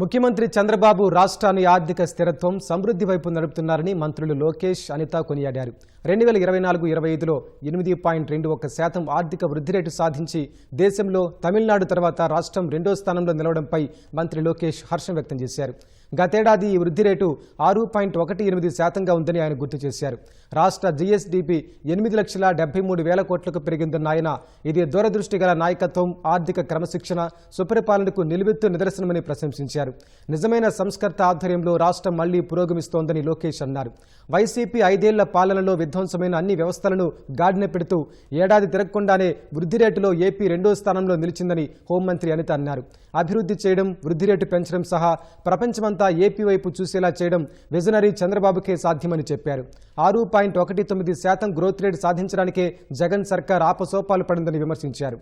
ముఖ్యమంత్రి చంద్రబాబు రాష్ట్రాన్ని ఆర్థిక స్థిరత్వం సమృద్ధి వైపు నడుపుతున్నారని మంత్రులు లోకేష్ అనిత కొనియాడారు. రెండు వేల ఇరవై నాలుగు ఇరవై ఐదులో ఎనిమిది పాయింట్ రెండు ఒక్క శాతం ఆర్థిక వృద్ధి రేటు సాధించి దేశంలో తమిళనాడు తర్వాత రాష్ట్రం రెండో స్థానంలో నిలవడంపై మంత్రి లోకేష్ హర్షం వ్యక్తం చేశారు. గతేడాది ఈ వృద్ధి రేటు ఆరు పాయింట్ ఒకటి ఎనిమిది శాతంగా ఉందని ఆయన గుర్తు చేశారు. రాష్ట్ర జీఎస్డీపీ ఎనిమిది లక్షల డెబ్బై మూడు వేల కోట్లకు పెరిగిందన్న ఆయన ఇది దూరదృష్టి గల నాయకత్వం ఆర్థిక క్రమశిక్షణ సుపరిపాలనకు నిలువెత్తు నిదర్శనమని ప్రశంసించారు. నిజమైన సంస్కర్త ఆధ్వర్యంలో రాష్ట్రం మళ్ళీ పురోగమిస్తోందని లోకేష్ అన్నారు. వైసీపీ ఐదేళ్ళ పాలనలో విధ్వంసమైన అన్ని వ్యవస్థలను గాడిన పెడుతూ ఏడాది తిరగకుండానే వృద్ధి రేటులో ఏపీ రెండో స్థానంలో నిలిచిందని హోంమంత్రి అనిత అన్నారు. అభివృద్ధి చేయడం వృద్ధి రేటు పెంచడం సహా ప్రపంచమంతా ఏపీ వైపు చూసేలా చేయడం విజనరీ చంద్రబాబుకే సాధ్యమని చెప్పారు. ఆరు పాయింట్ ఒకటి తొమ్మిది శాతం గ్రోత్ రేటు సాధించడానికే జగన్ సర్కార్ ఆపసోపాలు పడిందని విమర్శించారు.